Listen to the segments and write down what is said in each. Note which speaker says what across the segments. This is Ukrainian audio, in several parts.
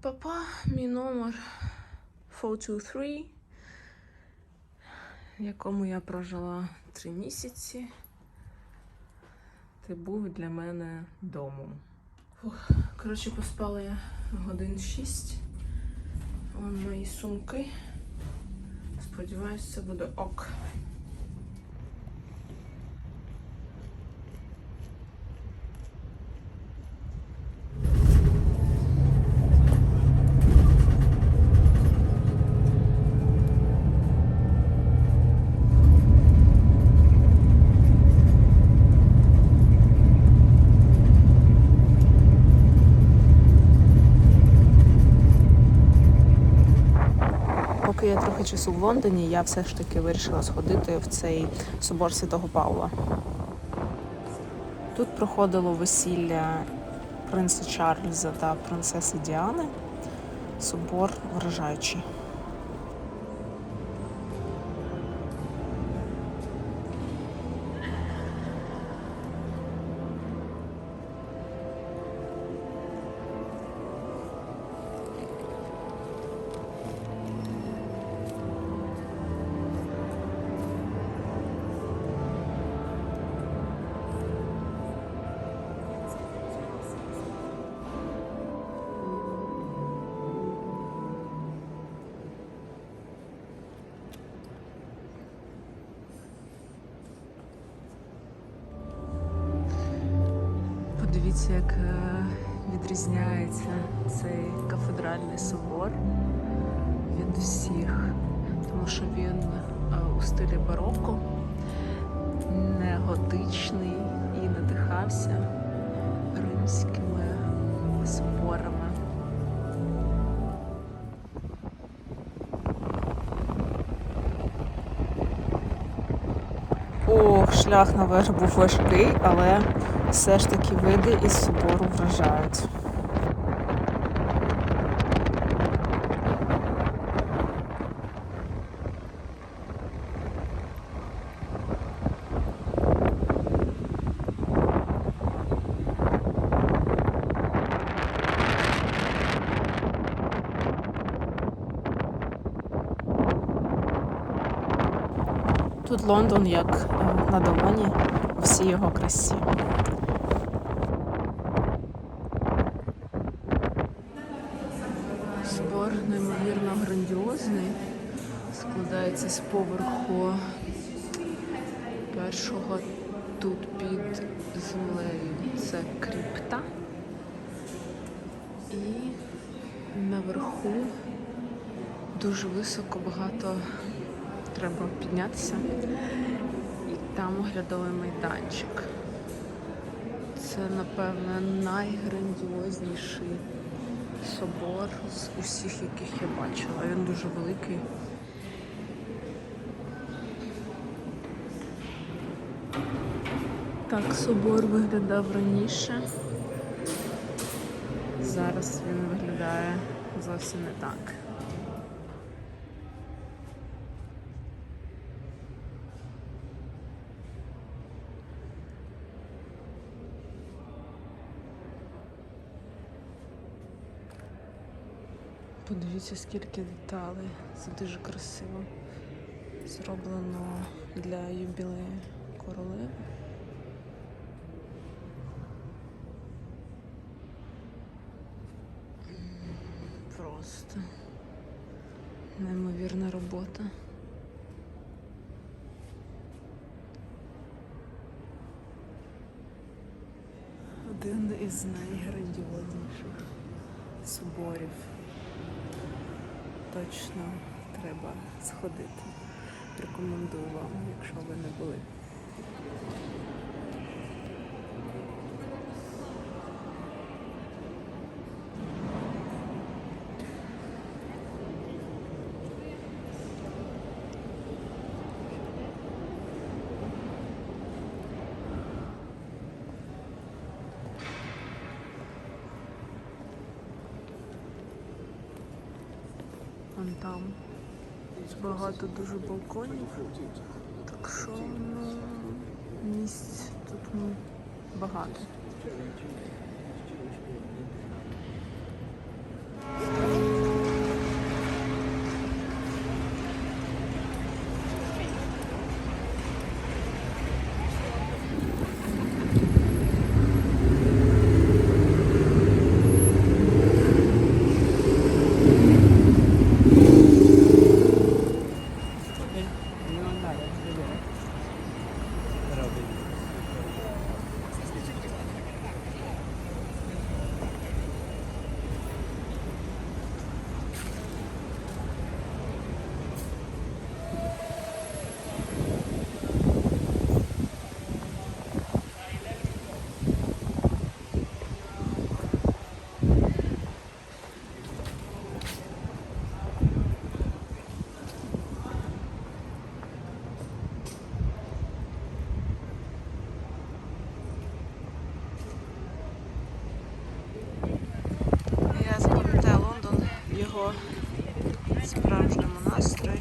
Speaker 1: Папа, мій номер 423, в якому я прожила три місяці. Ти був для мене домом. Коротше, поспала я годин шість. Вон мої сумки. Сподіваюсь, це буде ок. Часу в Лондоні, я все ж таки вирішила сходити в цей собор Святого Павла. Тут проходило весілля принца Чарльза та принцеси Діани. Собор вражаючий. Подивіться, як е, відрізняється цей кафедральний собор від всіх, тому що він е, у стилі бароко, не готичний і надихався шлях наверх був важкий, але все ж таки види із собору вражають. Тут Лондон як е, на долоні, у всій його красі. Собор неймовірно грандіозний. Складається з поверху першого тут під землею. Це крипта. І наверху дуже високо багато треба піднятися. І там оглядовий майданчик. Це, напевно, найграндіозніший собор з усіх, яких я бачила. Він дуже великий. Так собор виглядав раніше. Зараз він виглядає зовсім не так. Подивіться, скільки деталей. Це дуже красиво. Зроблено для юбілею королеви. Просто неймовірна робота. Один із найграндіозніших соборів. Точно треба сходити. Рекомендую вам, якщо ви не були. Вон там багато дуже балконів. Так що ну, місць тут ну, багато. Його справжньому настрої.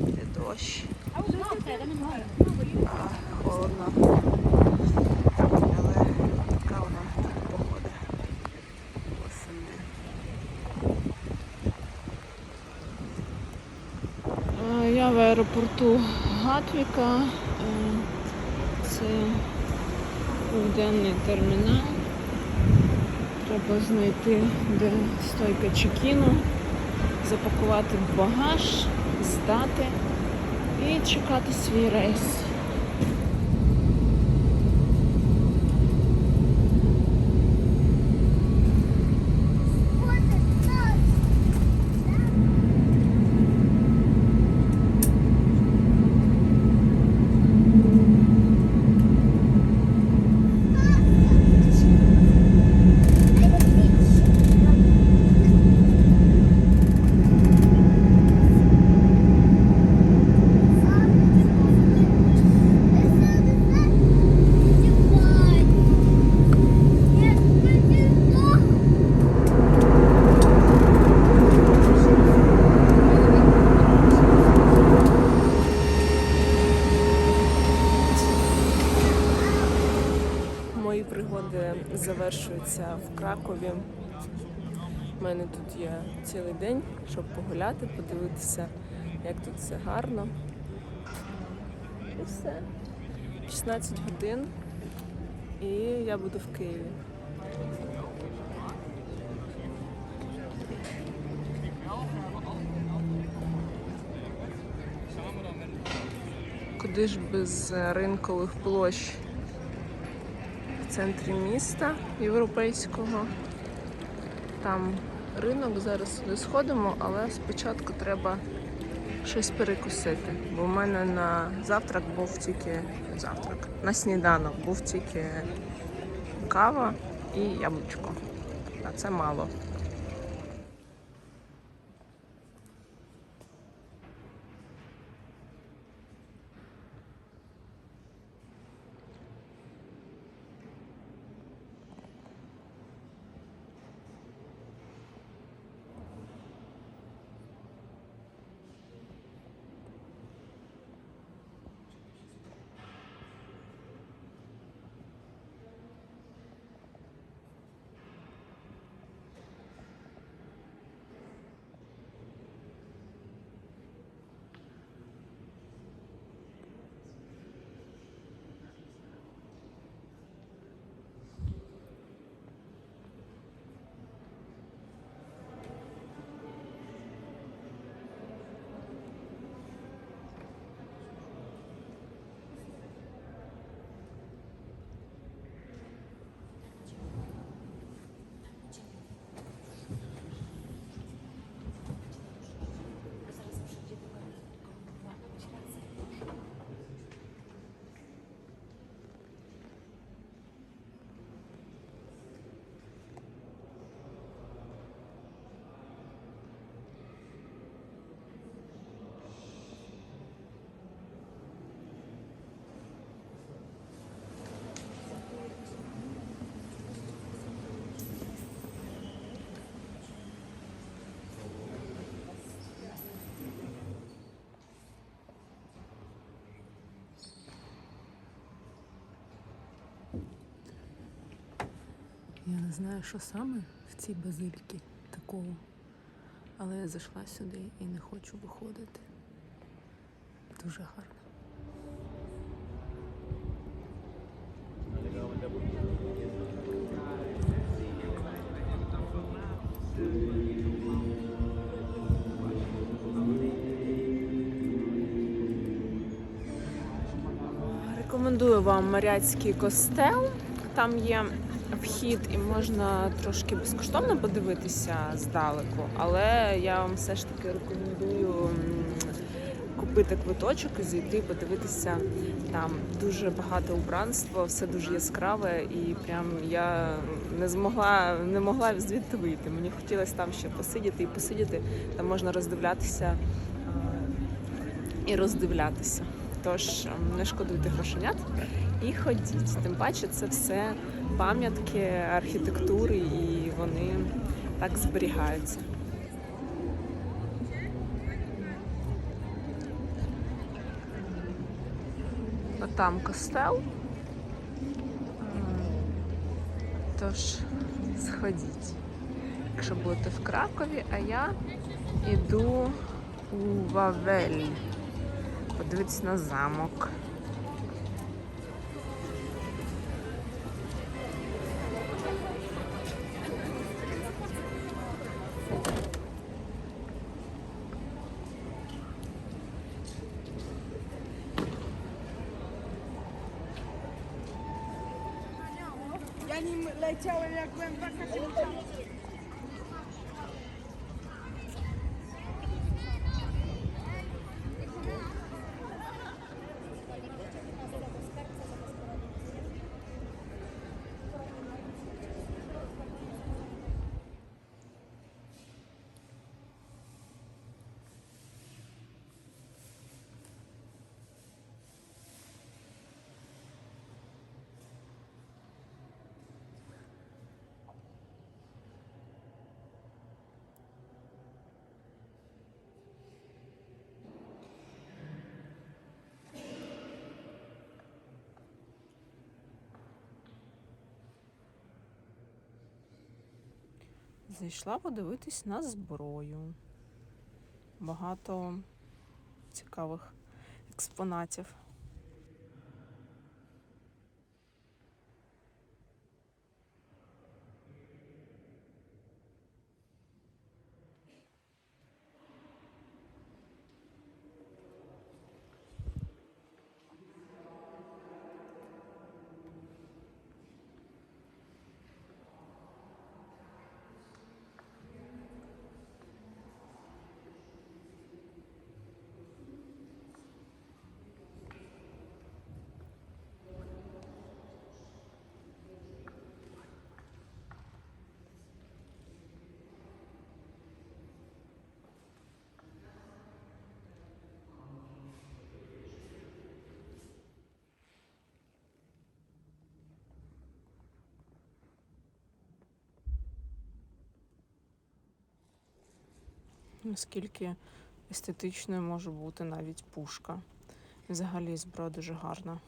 Speaker 1: Є дощ, а холодно. Але така вона погода восени. Е, Я в аеропорту Гатвіка. Е, Це південний термінал. Треба знайти, де стойка чекіну, запакувати багаж, здати і чекати свій рейс. Мої пригоди завершуються в Кракові. У мене тут є цілий день, щоб погуляти, подивитися, як тут все гарно. І все. 16 годин. І я буду в Києві. Куди ж без ринкових площ? в центрі міста європейського. Там ринок, зараз сюди сходимо, але спочатку треба щось перекусити. Бо в мене на завтрак був тільки завтрак. На сніданок був тільки кава і яблучко. А це мало. Знаю, що саме в цій базильці такого. Але я зайшла сюди і не хочу виходити. Дуже гарно. Рекомендую вам Маряцький костел. Там є вхід і можна трошки безкоштовно подивитися здалеку, але я вам все ж таки рекомендую купити квиточок і зайти подивитися. Там дуже багато убранства, все дуже яскраве, і прям я не змогла, не могла звідти вийти. Мені хотілося там ще посидіти і посидіти. Там можна роздивлятися і роздивлятися. Тож не шкодуйте грошенят і ходіть. Тим паче це все пам'ятки архітектури і вони так зберігаються. Там костел. Тож, сходіть, якщо будете в Кракові, а я йду у Вавель. Подивитись на замок.
Speaker 2: zanim leciałem, jak byłem w wakacji.
Speaker 1: Зайшла подивитись на зброю. Багато цікавих експонатів. Наскільки естетичною може бути навіть пушка. Взагалі зброя дуже гарна.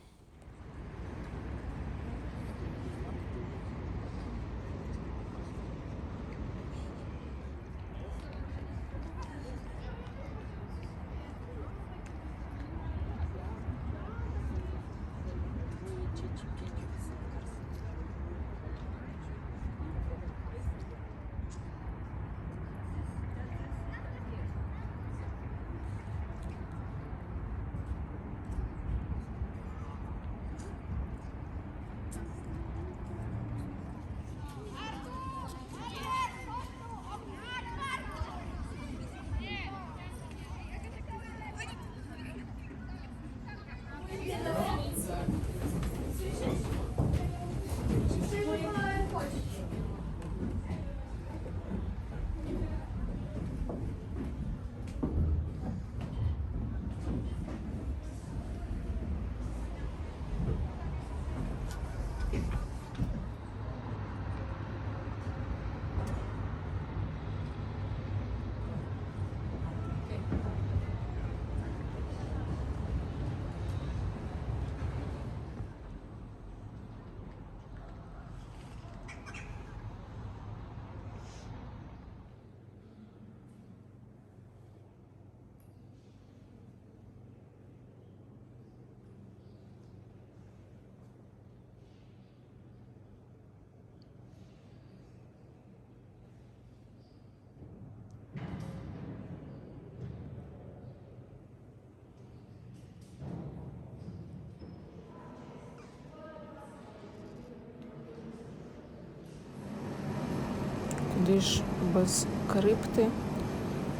Speaker 1: Куди ж без крипти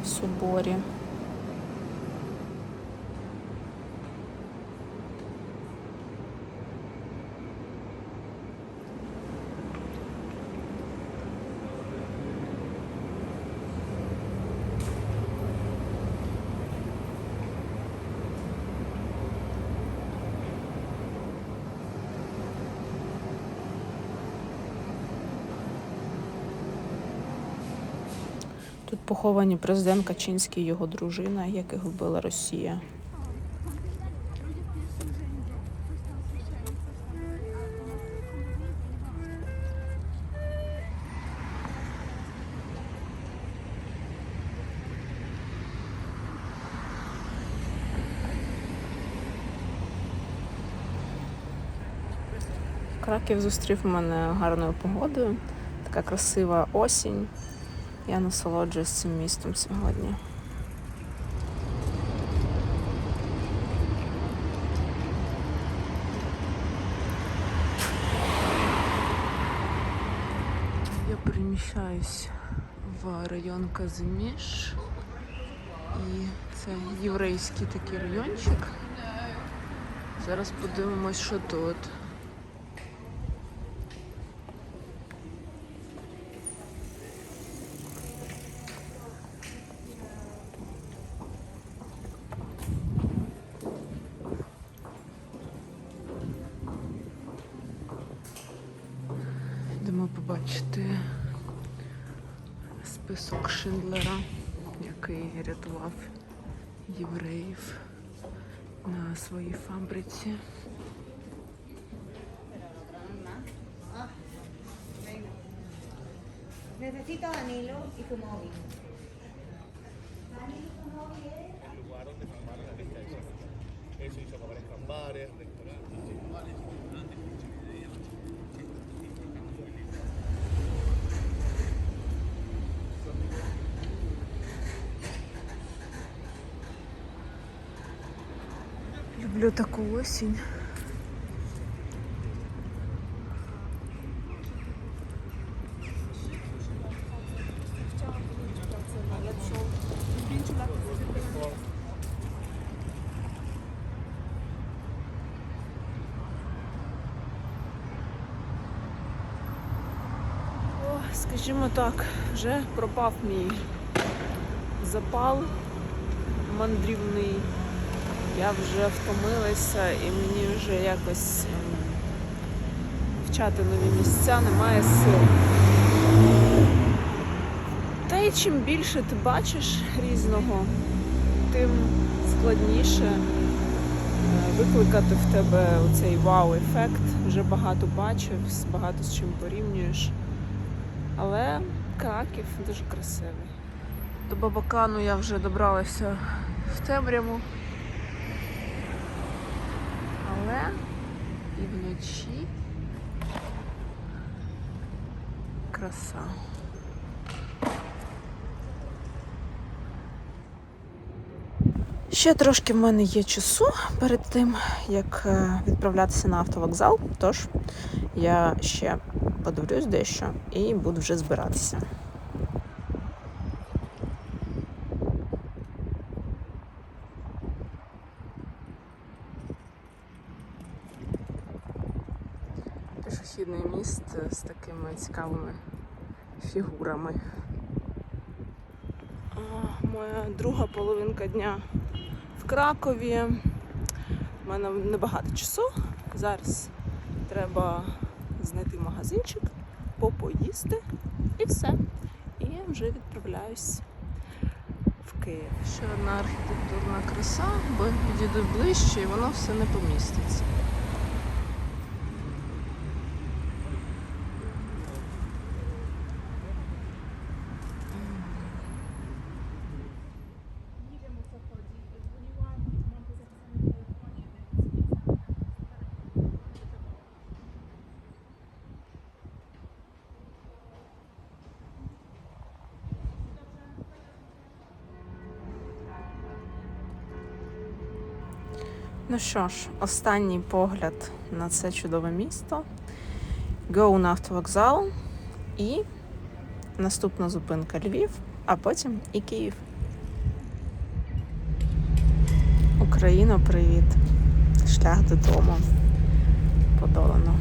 Speaker 1: в соборі? поховані президент Качинський і його дружина, яких вбила Росія. Краків зустрів мене гарною погодою. Така красива осінь. Я насолоджуюсь цим містом сьогодні. Я переміщаюсь в район Казиміш. І це єврейський такий райончик. Зараз подивимось, що тут.
Speaker 3: Necesito Danilo y tu móvil.
Speaker 4: Eso hizo que aparezcan bares, restaurantes.
Speaker 1: Люблю таку осінь. Скажімо так, вже пропав мій запал мандрівний. Я вже втомилася і мені вже якось ем, вчати нові місця немає сил. Та й чим більше ти бачиш різного, тим складніше е, викликати в тебе цей вау-ефект. Вже багато бачив, багато з чим порівнюєш. Але Краків дуже красивий. До Бабакану я вже добралася в темряву. Але і вночі краса. Ще трошки в мене є часу перед тим, як е, відправлятися на автовокзал. Тож я ще подивлюсь дещо і буду вже збиратися. Пішохідний міст з такими цікавими фігурами. Моя друга половинка дня в Кракові. У мене небагато часу. Зараз треба знайти магазинчик, попоїсти і все. І вже відправляюсь в Київ. Ще одна архітектурна краса, бо підійду ближче і воно все не поміститься. Ну що ж, останній погляд на це чудове місто. Go на автовокзал і наступна зупинка Львів, а потім і Київ. Україно, привіт! Шлях додому подолано.